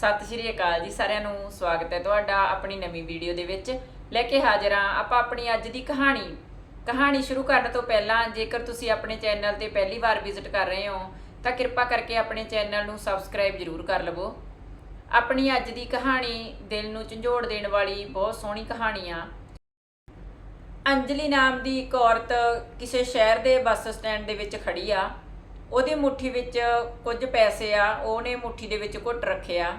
ਸਤਿ ਸ਼੍ਰੀ ਅਕਾਲ ਜੀ, ਸਾਰਿਆਂ ਨੂੰ ਸਵਾਗਤ ਹੈ ਤੁਹਾਡਾ ਆਪਣੀ ਨਵੀਂ ਵੀਡੀਓ ਦੇ ਵਿੱਚ। ਲੈ ਕੇ ਹਾਜ਼ਰ ਹਾਂ ਆਪਾਂ ਆਪਣੀ ਅੱਜ ਦੀ ਕਹਾਣੀ। ਕਹਾਣੀ ਸ਼ੁਰੂ ਕਰਨ ਤੋਂ ਪਹਿਲਾਂ ਜੇਕਰ ਤੁਸੀਂ ਆਪਣੇ ਚੈਨਲ ਤੇ ਪਹਿਲੀ ਵਾਰ ਵਿਜ਼ਿਟ ਕਰ ਰਹੇ ਹੋ, ਤਾਂ ਕਿਰਪਾ ਕਰਕੇ ਆਪਣੇ ਚੈਨਲ ਨੂੰ ਸਬਸਕ੍ਰਾਈਬ ਜ਼ਰੂਰ ਕਰ ਲਵੋ। ਆਪਣੀ ਅੱਜ ਦੀ ਕਹਾਣੀ ਦਿਲ ਨੂੰ ਝੰਜੋੜ ਦੇਣ ਵਾਲੀ ਬਹੁਤ ਸੋਹਣੀ ਕਹਾਣੀ ਆ। ਅੰਜਲੀ ਨਾਮ ਦੀ ਇੱਕ ਔਰਤ ਕਿਸੇ ਸ਼ਹਿਰ ਦੇ ਬੱਸ ਸਟੈਂਡ ਦੇ ਵਿੱਚ ਖੜੀ ਆ। ਉਹਦੀ ਮੁੱਠੀ ਵਿੱਚ ਕੁਝ ਪੈਸੇ ਆ, ਉਹਨੇ ਮੁੱਠੀ ਦੇ ਵਿੱਚ ਘੁੱਟ ਰੱਖਿਆ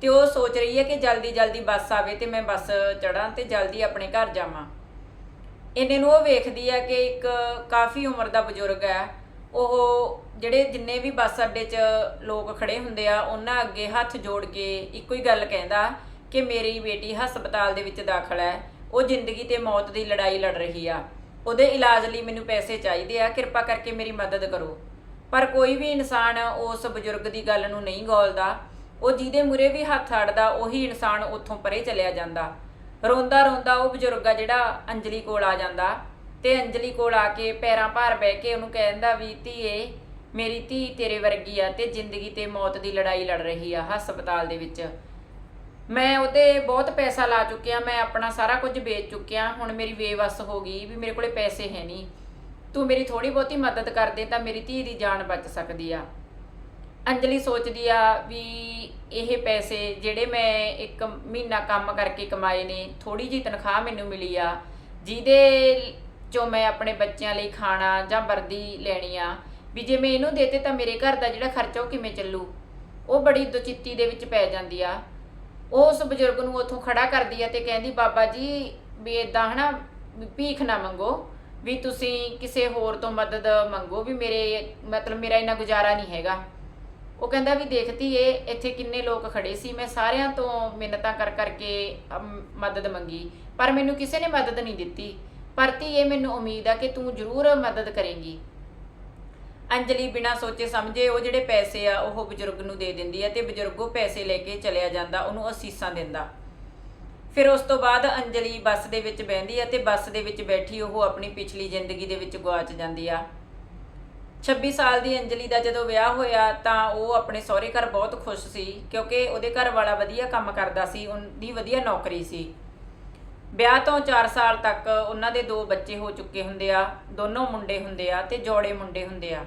ਤੇ ਉਹ ਸੋਚ ਰਹੀ ਹੈ ਕਿ ਜਲਦੀ ਜਲਦੀ ਬੱਸ ਆਵੇ ਤੇ ਮੈਂ ਬੱਸ ਚੜਾਂ ਤੇ ਜਲਦੀ ਆਪਣੇ ਘਰ ਜਾਵਾਂ। ਇਹਨੇ ਨੂੰ ਉਹ ਵੇਖਦੀ ਆ ਕਿ ਇੱਕ ਕਾਫੀ ਉਮਰ ਦਾ ਬਜ਼ੁਰਗ ਹੈ। ਉਹ ਜਿਹੜੇ ਜਿੰਨੇ ਵੀ ਬੱਸ ਅੱਡੇ 'ਚ ਲੋਕ ਖੜੇ ਹੁੰਦੇ ਆ, ਉਹਨਾਂ ਅੱਗੇ ਹੱਥ ਜੋੜ ਕੇ ਇੱਕੋ ਹੀ ਗੱਲ ਕਹਿੰਦਾ ਕਿ ਮੇਰੀ ਬੇਟੀ ਹਸਪਤਾਲ ਦੇ ਵਿੱਚ ਦਾਖਲ ਹੈ। ਉਹ ਜ਼ਿੰਦਗੀ ਤੇ ਮੌਤ ਦੀ ਲੜਾਈ ਲੜ ਰਹੀ ਆ। ਉਹਦੇ ਇਲਾਜ ਲਈ ਮੈਨੂੰ ਪੈਸੇ ਚਾਹੀਦੇ ਆ, ਕਿਰਪਾ ਕਰਕੇ ਮੇਰੀ ਮਦਦ ਕਰੋ। ਪਰ ਕੋਈ ਵੀ ਇਨਸਾਨ ਉਸ ਬਜ਼ੁਰਗ ਦੀ ਗੱਲ ਨੂੰ ਨਹੀਂ ਗੌਲਦਾ। ਉਹ ਜਿਹਦੇ ਮੂਰੇ ਵੀ ਹੱਥ ਅੜਦਾ ਉਹੀ ਇਨਸਾਨ ਉੱਥੋਂ ਪਰੇ ਚਲਿਆ ਜਾਂਦਾ। ਰੋਂਦਾ ਰੋਂਦਾ ਉਹ ਬਜ਼ੁਰਗ ਆ ਜਿਹੜਾ ਅੰਜਲੀ ਕੋਲ ਆ ਜਾਂਦਾ ਤੇ ਅੰਜਲੀ ਕੋਲ ਆ ਕੇ ਪੈਰਾਂ ਭਾਰ ਬਹਿ ਕੇ ਉਹਨੂੰ ਕਹਿੰਦਾ ਵੀ ਧੀਏ, ਮੇਰੀ ਧੀ ਤੇਰੇ ਵਰਗੀ ਆ ਤੇ ਜ਼ਿੰਦਗੀ ਤੇ ਮੌਤ ਦੀ ਲੜਾਈ ਲੜ ਰਹੀ ਆ ਹਸਪਤਾਲ ਦੇ ਵਿੱਚ। ਮੈਂ ਉਹਤੇ ਬਹੁਤ ਪੈਸਾ ਲਾ ਚੁੱਕਿਆ, ਮੈਂ ਆਪਣਾ ਸਾਰਾ ਕੁਝ ਵੇਚ ਚੁੱਕਿਆ, ਹੁਣ ਮੇਰੀ ਬੇਵਸ ਹੋ ਗਈ ਵੀ ਮੇਰੇ ਕੋਲੇ ਪੈਸੇ ਹੈ ਨਹੀਂ। ਤੂੰ ਮੇਰੀ ਥੋੜੀ ਬਹੁਤੀ ਮਦਦ ਕਰ ਦੇ ਤਾਂ ਮੇਰੀ ਧੀ ਦੀ ਜਾਨ ਬਚ ਸਕਦੀ ਆ। ਅੰਜਲੀ ਸੋਚਦੀ ਆ ਵੀ ਇਹ ਪੈਸੇ ਜਿਹੜੇ ਮੈਂ ਇੱਕ ਮਹੀਨਾ ਕੰਮ ਕਰਕੇ ਕਮਾਏ ਨੇ ਥੋੜੀ ਜੀ ਤਨਖਾਹ ਮੈਨੂੰ ਮਿਲੀ ਆ, ਜਿਹਦੇ ਚੋਂ ਮੈਂ ਆਪਣੇ ਬੱਚਿਆਂ ਲਈ ਖਾਣਾ ਜਾਂ ਵਰਦੀ ਲੈਣੀ ਆ, ਵੀ ਜੇ ਮੈਂ ਇਹਨੂੰ ਦੇਤੇ ਤਾਂ ਮੇਰੇ ਘਰ ਦਾ ਜਿਹੜਾ ਖਰਚਾ ਉਹ ਕਿਵੇਂ ਚੱਲੂ? ਉਹ ਬੜੀ ਦੁਚਿੱਤੀ ਦੇ ਵਿੱਚ ਪੈ ਜਾਂਦੀ ਆ। ਉਹ ਉਸ ਬਜ਼ੁਰਗ ਨੂੰ ਉੱਥੋਂ ਖੜਾ ਕਰਦੀ ਆ ਤੇ ਕਹਿੰਦੀ, ਬਾਬਾ ਜੀ, ਵੀ ਇਦਾਂ ਹਨਾ, ਵੀ ਭੀਖ ਨਾ ਮੰਗੋ, ਵੀ ਤੁਸੀਂ ਕਿਸੇ ਹੋਰ ਤੋਂ ਮਦਦ ਮੰਗੋ, ਵੀ ਮੇਰੇ ਮਤਲਬ ਮੇਰਾ ਇੰਨਾ ਗੁਜ਼ਾਰਾ ਨਹੀਂ ਹੈਗਾ। ਉਹ ਕਹਿੰਦਾ ਵੀ ਦੇਖਤੀ ਏ ਇੱਥੇ ਕਿੰਨੇ ਲੋਕ ਖੜੇ ਸੀ। ਮੈਂ ਸਾਰਿਆਂ ਤੋਂ ਮਿੰਨਤਾਂ ਕਰ ਕਰਕੇ ਅਮ, ਮਦਦ ਮੰਗੀ। ਪਰ ਮੈਨੂੰ ਕਿਸੇ ਨੇ ਮਦਦ ਨਹੀਂ ਦਿੱਤੀ। ਪਰ ਇਹ ਮੈਨੂੰ ਉਮੀਦ ਆ ਕਿ ਤੂੰ ਜ਼ਰੂਰ ਮਦਦ ਕਰੇਂਗੀ। ਅੰਜਲੀ ਬਿਨਾਂ ਸੋਚੇ ਸਮਝੇ ਉਹ ਜਿਹੜੇ ਪੈਸੇ ਆ ਉਹ ਬਜ਼ੁਰਗ ਨੂੰ ਦੇ ਦਿੰਦੀ ਆ ਤੇ ਬਜ਼ੁਰਗ ਉਹ ਪੈਸੇ ਲੈ ਕੇ ਚਲਿਆ ਜਾਂਦਾ ਉਹਨੂੰ ਅਸੀਸਾਂ ਦਿੰਦਾ। ਫਿਰ ਉਸ ਤੋਂ ਬਾਅਦ ਅੰਜਲੀ ਬੱਸ ਦੇ ਵਿੱਚ ਬਹਿੰਦੀ ਆ ਤੇ ਬੱਸ ਦੇ ਵਿੱਚ ਬੈਠੀ ਉਹ ਆਪਣੀ ਪਿਛਲੀ ਜ਼ਿੰਦਗੀ ਦੇ ਵਿੱਚ ਗਵਾਚ ਜਾਂਦੀ ਆ। 26 ਸਾਲ ਦੀ ਅੰਜਲੀ ਦਾ ਜਦੋਂ ਵਿਆਹ ਹੋਇਆ ਤਾਂ ਉਹ ਆਪਣੇ ਸਹੁਰੇ ਘਰ ਬਹੁਤ ਖੁਸ਼ ਸੀ, ਕਿਉਂਕਿ ਉਹਦੇ ਘਰ ਵਾਲਾ ਵਧੀਆ ਕੰਮ ਕਰਦਾ ਸੀ, ਉਹਦੀ ਵਧੀਆ ਨੌਕਰੀ ਸੀ। ਵਿਆਹ ਤੋਂ 4 ਸਾਲ ਤੱਕ ਉਹਨਾਂ ਦੇ ਦੋ ਬੱਚੇ ਹੋ ਚੁੱਕੇ ਹੁੰਦੇ ਆ, ਦੋਨੋਂ ਮੁੰਡੇ ਹੁੰਦੇ ਆ ਤੇ ਜੋੜੇ ਮੁੰਡੇ ਹੁੰਦੇ ਆ।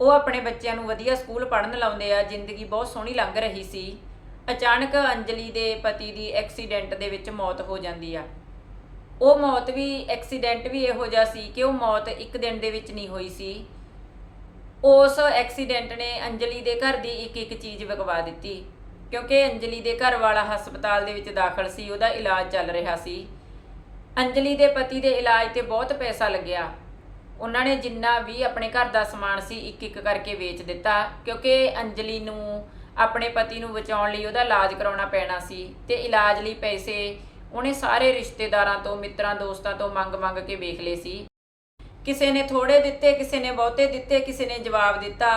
ਉਹ ਆਪਣੇ ਬੱਚਿਆਂ ਨੂੰ ਵਧੀਆ ਸਕੂਲ ਪੜ੍ਹਨ ਲਾਉਂਦੇ ਆ, ਜ਼ਿੰਦਗੀ ਬਹੁਤ ਸੋਹਣੀ ਲੰਘ ਰਹੀ ਸੀ। ਅਚਾਨਕ ਅੰਜਲੀ ਦੇ ਪਤੀ ਦੀ ਐਕਸੀਡੈਂਟ ਦੇ ਵਿੱਚ ਮੌਤ ਹੋ ਜਾਂਦੀ ਆ। ਉਹ ਮੌਤ ਵੀ, ਐਕਸੀਡੈਂਟ ਵੀ ਇਹੋ ਜਿਹਾ ਸੀ ਕਿ ਉਹ ਮੌਤ ਇੱਕ ਦਿਨ ਦੇ ਵਿੱਚ ਨਹੀਂ ਹੋਈ ਸੀ। ਉਸ ਐਕਸੀਡੈਂਟ ਨੇ ਅੰਜਲੀ ਦੇ ਘਰ ਦੀ ਇੱਕ ਇੱਕ ਚੀਜ਼ ਵਿਕਵਾ ਦਿੱਤੀ। ਕਿਉਂਕਿ ਅੰਜਲੀ ਦੇ ਘਰ ਵਾਲਾ ਹਸਪਤਾਲ ਦੇ ਵਿੱਚ ਦਾਖਲ ਸੀ, ਉਹਦਾ ਇਲਾਜ ਚੱਲ ਰਿਹਾ ਸੀ। ਅੰਜਲੀ ਦੇ ਪਤੀ ਦੇ ਇਲਾਜ ਤੇ ਬਹੁਤ ਪੈਸਾ ਲੱਗਿਆ। ਉਹਨਾਂ ਨੇ ਜਿੰਨਾ ਵੀ ਆਪਣੇ ਘਰ ਦਾ ਸਮਾਨ ਸੀ, ਇੱਕ ਇੱਕ ਕਰਕੇ ਵੇਚ ਦਿੱਤਾ। ਕਿਉਂਕਿ ਅੰਜਲੀ ਨੂੰ, ਆਪਣੇ ਪਤੀ ਨੂੰ ਬਚਾਉਣ ਲਈ ਉਹਦਾ ਇਲਾਜ ਕਰਾਉਣਾ ਪੈਣਾ ਸੀ ਤੇ ਇਲਾਜ ਲਈ ਪੈਸੇ ਉਹਨੇ ਸਾਰੇ ਰਿਸ਼ਤੇਦਾਰਾਂ ਤੋਂ, ਮਿੱਤਰਾਂ, ਦੋਸਤਾਂ ਤੋਂ ਮੰਗ-ਮੰਗ ਕੇ ਵੇਖ ਲਏ ਸੀ। ਕਿਸੇ ਨੇ ਥੋੜੇ ਦਿੱਤੇ, ਕਿਸੇ ਨੇ ਬਹੁਤੇ ਦਿੱਤੇ, ਕਿਸੇ ਨੇ ਜਵਾਬ ਦਿੱਤਾ।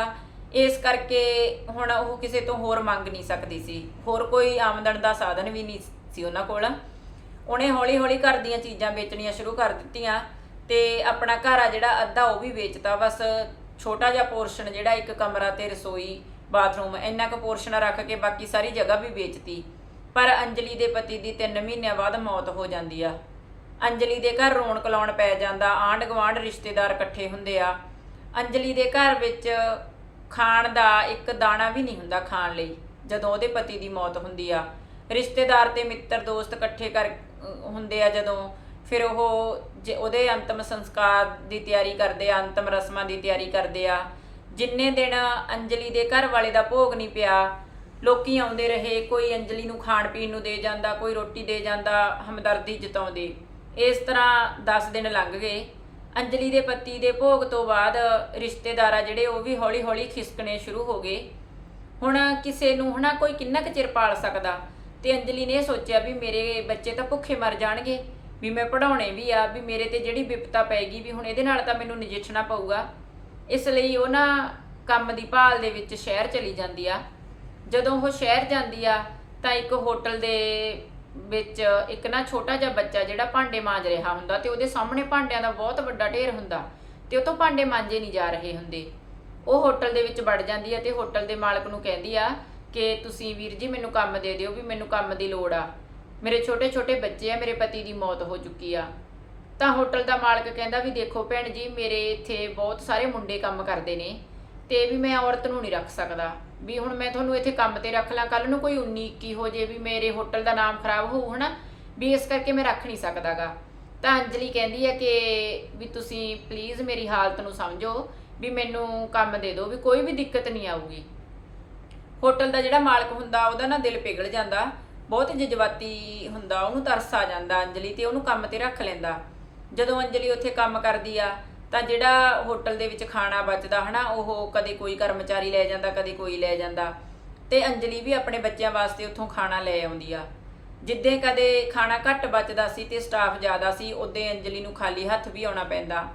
ਇਸ ਕਰਕੇ ਹੁਣ ਉਹ ਕਿਸੇ ਤੋਂ ਹੋਰ ਮੰਗ ਨਹੀਂ ਸਕਦੀ ਸੀ। ਹੋਰ ਕੋਈ ਆਮਦਨ ਦਾ ਸਾਧਨ ਵੀ ਨਹੀਂ ਸੀ ਉਹਨਾਂ ਕੋਲ। ਉਹਨੇ ਹੌਲੀ-ਹੌਲੀ ਘਰ ਦੀਆਂ ਚੀਜ਼ਾਂ ਵੇਚਣੀਆਂ ਸ਼ੁਰੂ ਕਰ ਦਿੱਤੀਆਂ ਤੇ ਆਪਣਾ ਘਰ ਆ ਜਿਹੜਾ ਅੱਧਾ ਉਹ ਵੀ ਵੇਚਤਾ। ਬਸ ਛੋਟਾ ਜਿਹਾ ਪੋਰਸ਼ਨ ਜਿਹੜਾ ਇੱਕ ਕਮਰਾ ਤੇ ਰਸੋਈ, ਬਾਥਰੂਮ, ਇੰਨਾ ਕੁ ਪੋਰਸ਼ਨ ਰੱਖ ਕੇ ਬਾਕੀ ਸਾਰੀ ਜਗ੍ਹਾ ਵੀ ਵੇਚਤੀ। ਪਰ ਅੰਜਲੀ ਦੇ ਪਤੀ ਦੀ 3 ਮਹੀਨਿਆਂ ਬਾਅਦ ਮੌਤ ਹੋ ਜਾਂਦੀ ਆ। ਅੰਜਲੀ ਦੇ ਘਰ ਰੌਣਕ ਲਾਉਣ ਪੈ ਜਾਂਦਾ, ਆਂਢ ਗੁਆਂਢ ਰਿਸ਼ਤੇਦਾਰ ਇਕੱਠੇ ਹੁੰਦੇ ਆ। ਅੰਜਲੀ ਦੇ ਘਰ ਵਿੱਚ ਖਾਣ ਦਾ ਇੱਕ ਦਾਣਾ ਵੀ ਨਹੀਂ ਹੁੰਦਾ ਖਾਣ ਲਈ, ਜਦੋਂ ਉਹਦੇ ਪਤੀ ਦੀ ਮੌਤ ਹੁੰਦੀ ਆ। ਰਿਸ਼ਤੇਦਾਰ ਤੇ ਮਿੱਤਰ ਦੋਸਤ ਇਕੱਠੇ ਕਰ ਹੁੰਦੇ ਆ ਜਦੋਂ, ਫਿਰ ਉਹ ਜੇ ਉਹਦੇ ਅੰਤਮ ਸੰਸਕਾਰ ਦੀ ਤਿਆਰੀ ਕਰਦੇ ਆ, ਅੰਤਮ ਰਸਮਾਂ ਦੀ ਤਿਆਰੀ ਕਰਦੇ ਆ। ਜਿੰਨੇ ਦਿਨ ਅੰਜਲੀ ਦੇ ਘਰ ਵਾਲੇ ਦਾ ਭੋਗ ਨਹੀਂ ਪਿਆ, ਲੋਕੀ ਆਉਂਦੇ ਰਹੇ, ਕੋਈ ਅੰਜਲੀ ਨੂੰ ਖਾਣ ਪੀਣ ਨੂੰ ਦੇ ਜਾਂਦਾ, ਕੋਈ ਰੋਟੀ ਦੇ ਜਾਂਦਾ, ਹਮਦਰਦੀ ਜਤਾਉਂਦੇ। ਇਸ ਤਰ੍ਹਾਂ 10 ਦਿਨ ਲੰਘ ਗਏ। ਅੰਜਲੀ ਦੇ ਪਤੀ ਦੇ ਭੋਗ ਤੋਂ ਬਾਅਦ ਰਿਸ਼ਤੇਦਾਰ ਆ ਜਿਹੜੇ ਉਹ ਵੀ ਹੌਲੀ-ਹੌਲੀ ਖਿਸਕਣੇ ਸ਼ੁਰੂ ਹੋ ਗਏ। ਹੁਣ ਕਿਸੇ ਨੂੰ ਹਨਾ ਕੋਈ ਕਿੰਨਾ ਕੁ ਚਿਰ ਪਾਲ ਸਕਦਾ? ਤੇ ਅੰਜਲੀ ਨੇ ਇਹ ਸੋਚਿਆ ਵੀ ਮੇਰੇ ਬੱਚੇ ਤਾਂ ਭੁੱਖੇ ਮਰ ਜਾਣਗੇ, ਵੀ ਮੈਂ ਪੜਾਉਣੇ ਵੀ ਆ, ਵੀ ਮੇਰੇ ਤੇ ਜਿਹੜੀ ਵਿਪਤਾ ਪੈਗੀ ਵੀ ਹੁਣ ਇਹਦੇ ਨਾਲ ਤਾਂ ਮੈਨੂੰ ਨਜਿੱਠਣਾ ਪਊਗਾ। ਇਸ ਲਈ ਉਹ ਨਾ ਕੰਮ ਦੀ ਭਾਲ ਦੇ ਵਿੱਚ ਸ਼ਹਿਰ ਚਲੀ ਜਾਂਦੀ ਆ। ਜਦੋਂ ਉਹ ਸ਼ਹਿਰ ਜਾਂਦੀ ਆ, ਤਾਂ ਇੱਕ ਹੋਟਲ ਦੇ ਵਿੱਚ ਇੱਕ ਨਾ ਛੋਟਾ ਜਿਹਾ ਬੱਚਾ ਜਿਹੜਾ ਭਾਂਡੇ ਮਾਂਜ ਰਿਹਾ ਹੁੰਦਾ ਤੇ ਉਹਦੇ ਸਾਹਮਣੇ ਭਾਂਡਿਆਂ ਦਾ ਬਹੁਤ ਵੱਡਾ ਢੇਰ ਹੁੰਦਾ ਤੇ ਉਹ ਤੋਂ ਭਾਂਡੇ ਮਾਂਜੇ ਨਹੀਂ ਜਾ ਰਹੇ ਹੁੰਦੇ। ਉਹ ਹੋਟਲ ਦੇ ਵਿੱਚ ਵੜ ਜਾਂਦੀ ਆ ਤੇ ਹੋਟਲ ਦੇ ਮਾਲਕ ਨੂੰ ਕਹਿੰਦੀ ਆ ਕਿ ਤੁਸੀਂ ਵੀਰ ਜੀ ਮੈਨੂੰ ਕੰਮ ਦੇ ਦਿਓ ਵੀ ਮੈਨੂੰ ਕੰਮ ਦੀ ਲੋੜ ਆ। ਮੇਰੇ ਛੋਟੇ ਛੋਟੇ ਬੱਚੇ ਆ, ਮੇਰੇ ਪਤੀ ਦੀ ਮੌਤ ਹੋ ਚੁੱਕੀ ਆ। ਤਾਂ ਹੋਟਲ ਦਾ ਮਾਲਕ ਕਹਿੰਦਾ ਵੀ ਦੇਖੋ ਭੈਣ ਜੀ, ਮੇਰੇ ਇੱਥੇ ਬਹੁਤ ਸਾਰੇ ਮੁੰਡੇ ਕੰਮ ਕਰਦੇ ਨੇ ਤੇ ਵੀ ਮੈਂ ਔਰਤ ਨੂੰ ਨਹੀਂ ਰੱਖ ਸਕਦਾ। ਵੀ ਹੁਣ ਮੈਂ ਤੁਹਾਨੂੰ ਇੱਥੇ ਕੰਮ ਤੇ ਰੱਖ ਲਾਂ ਕੱਲ ਨੂੰ ਕੋਈ 19 21 ਹੋ ਜੇ ਵੀ ਮੇਰੇ ਹੋਟਲ ਦਾ ਨਾਮ ਖਰਾਬ ਹੋਊ, ਹਨਾ? ਵੀ ਇਸ ਕਰਕੇ ਮੈਂ ਰੱਖ ਨਹੀਂ ਸਕਦਾਗਾ। ਤਾਂ ਅੰਜਲੀ ਕਹਿੰਦੀ ਹੈ ਕਿ ਵੀ ਤੁਸੀਂ ਪਲੀਜ਼ ਮੇਰੀ ਹਾਲਤ ਨੂੰ ਸਮਝੋ ਵੀ ਮੈਨੂੰ ਕੰਮ ਦੇ ਦਿਓ, ਵੀ ਕੋਈ ਵੀ ਦਿੱਕਤ ਨਹੀਂ ਆਊਗੀ। ਹੋਟਲ ਦਾ ਜਿਹੜਾ ਮਾਲਕ ਹੁੰਦਾ, ਉਹਦਾ ਨਾ ਦਿਲ ਪਿਘਲ ਜਾਂਦਾ, ਬਹੁਤ ਜਜ਼ਬਾਤੀ ਹੁੰਦਾ, ਉਹਨੂੰ ਤਰਸ ਆ ਜਾਂਦਾ ਅੰਜਲੀ ਤੇ ਉਹਨੂੰ ਕੰਮ ਤੇ ਰੱਖ ਲੈਂਦਾ। ਜਦੋਂ ਅੰਜਲੀ ਉੱਥੇ ਕੰਮ ਕਰਦੀ ਆ ਤਾਂ ਜਿਹੜਾ ਹੋਟਲ ਦੇ ਵਿੱਚ ਖਾਣਾ ਬਚਦਾ ਹਨਾ, ਉਹ ਕਦੇ ਕੋਈ ਕਰਮਚਾਰੀ ਲੈ ਜਾਂਦਾ, ਕਦੇ ਕੋਈ ਲੈ ਜਾਂਦਾ। ਤੇ ਅੰਜਲੀ ਵੀ ਆਪਣੇ ਬੱਚਿਆਂ ਵਾਸਤੇ ਉੱਥੋਂ ਖਾਣਾ ਲੈ ਆਉਂਦੀ ਆ। ਜਿੱਦੇ ਕਦੇ ਖਾਣਾ ਘੱਟ ਬਚਦਾ ਸੀ ਤੇ ਸਟਾਫ ਜ਼ਿਆਦਾ ਸੀ ਉਦੋਂ ਅੰਜਲੀ ਨੂੰ ਖਾਲੀ ਹੱਥ ਵੀ ਆਉਣਾ ਪੈਂਦਾ।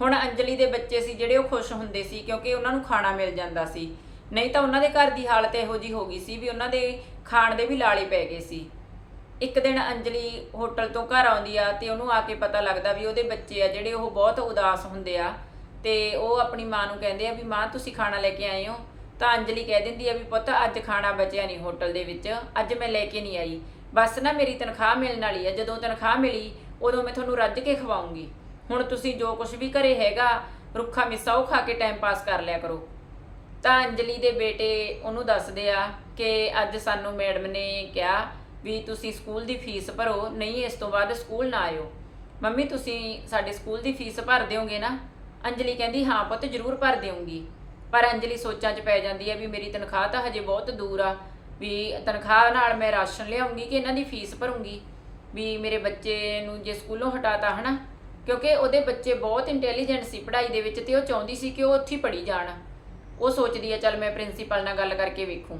ਹੁਣ ਅੰਜਲੀ ਦੇ ਬੱਚੇ ਸੀ ਜਿਹੜੇ ਉਹ ਖੁਸ਼ ਹੁੰਦੇ ਸੀ ਕਿਉਂਕਿ ਉਹਨਾਂ ਨੂੰ ਖਾਣਾ ਮਿਲ ਜਾਂਦਾ ਸੀ। ਨਹੀਂ ਤਾਂ ਉਹਨਾਂ ਦੇ ਘਰ ਦੀ ਹਾਲਤ ਇਹੋ ਜੀ ਹੋ ਗਈ ਸੀ ਵੀ ਉਹਨਾਂ ਦੇ ਖਾਣ ਦੇ ਵੀ ਲਾਲੇ ਪੈ ਗਏ ਸੀ। ਇੱਕ ਦਿਨ ਅੰਜਲੀ ਹੋਟਲ ਤੋਂ ਘਰ ਆਉਂਦੀ ਆ ਤੇ ਉਹਨੂੰ ਆ ਕੇ ਪਤਾ ਲੱਗਦਾ ਵੀ ਉਹਦੇ ਬੱਚੇ ਆ ਜਿਹੜੇ ਉਹ ਬਹੁਤ ਉਦਾਸ ਹੁੰਦੇ ਆ ਤੇ ਉਹ ਆਪਣੀ ਮਾਂ ਨੂੰ ਕਹਿੰਦੇ ਆ ਵੀ ਮਾਂ ਤੁਸੀਂ ਖਾਣਾ ਲੈ ਕੇ ਆਏ ਹੋ। ਤਾਂ ਅੰਜਲੀ ਕਹਿ ਦਿੰਦੀ ਆ ਵੀ ਪੁੱਤ ਅੱਜ ਖਾਣਾ ਬਚਿਆ ਨਹੀਂ ਹੋਟਲ ਦੇ ਵਿੱਚ, ਅੱਜ ਮੈਂ ਲੈ ਕੇ ਨਹੀਂ ਆਈ। ਬਸ ਨਾ ਮੇਰੀ ਤਨਖਾਹ ਮਿਲਣ ਵਾਲੀ ਆ, ਜਦੋਂ ਤਨਖਾਹ ਮਿਲੀ ਉਦੋਂ ਮੈਂ ਤੁਹਾਨੂੰ ਰੱਜ ਕੇ ਖਵਾਉਂਗੀ। ਹੁਣ ਤੁਸੀਂ ਜੋ ਕੁਝ ਵੀ ਘਰੇ ਹੈਗਾ, ਰੁੱਖਾ ਮਿੱਸਾ ਉਹ ਖਾ ਕੇ ਟਾਈਮ ਪਾਸ ਕਰ ਲਿਆ ਕਰੋ। ਤਾਂ ਅੰਜਲੀ ਦੇ ਬੇਟੇ ਉਹਨੂੰ ਦੱਸਦੇ ਆ ਕਿ ਅੱਜ ਸਾਨੂੰ ਮੈਡਮ ਨੇ ਕਿਹਾ ਵੀ ਤੁਸੀਂ ਸਕੂਲ ਦੀ ਫੀਸ ਭਰੋ, ਨਹੀਂ ਇਸ ਤੋਂ ਬਾਅਦ ਸਕੂਲ ਨਾ ਆਇਓ। ਮੰਮੀ, ਤੁਸੀਂ ਸਾਡੇ ਸਕੂਲ ਦੀ ਫੀਸ ਭਰ ਦਿਓਗੇ ਨਾ? ਅੰਜਲੀ ਕਹਿੰਦੀ, ਹਾਂ ਪੁੱਤ, ਜ਼ਰੂਰ ਭਰ ਦਿਉਂਗੀ। ਪਰ ਅੰਜਲੀ ਸੋਚਾਂ 'ਚ ਪੈ ਜਾਂਦੀ ਹੈ ਵੀ ਮੇਰੀ ਤਨਖਾਹ ਤਾਂ ਹਜੇ ਬਹੁਤ ਦੂਰ ਆ, ਵੀ ਤਨਖਾਹ ਨਾਲ ਮੈਂ ਰਾਸ਼ਨ ਲਿਆਉਂਗੀ ਕਿ ਇਹਨਾਂ ਦੀ ਫੀਸ ਭਰੂੰਗੀ? ਵੀ ਮੇਰੇ ਬੱਚੇ ਨੂੰ ਜੇ ਸਕੂਲੋਂ ਹਟਾਤਾ ਹਨਾ, ਕਿਉਂਕਿ ਉਹਦੇ ਬੱਚੇ ਬਹੁਤ ਇੰਟੈਲੀਜੈਂਟ ਸੀ ਪੜ੍ਹਾਈ ਦੇ ਵਿੱਚ ਤੇ ਉਹ ਚਾਹੁੰਦੀ ਸੀ ਕਿ ਉਹ ਉੱਥੇ ਪੜ੍ਹੀ ਜਾਣ। ਉਹ ਸੋਚਦੀ ਹੈ, ਚੱਲ ਮੈਂ ਪ੍ਰਿੰਸੀਪਲ ਨਾਲ ਗੱਲ ਕਰਕੇ ਵੇਖੂੰ।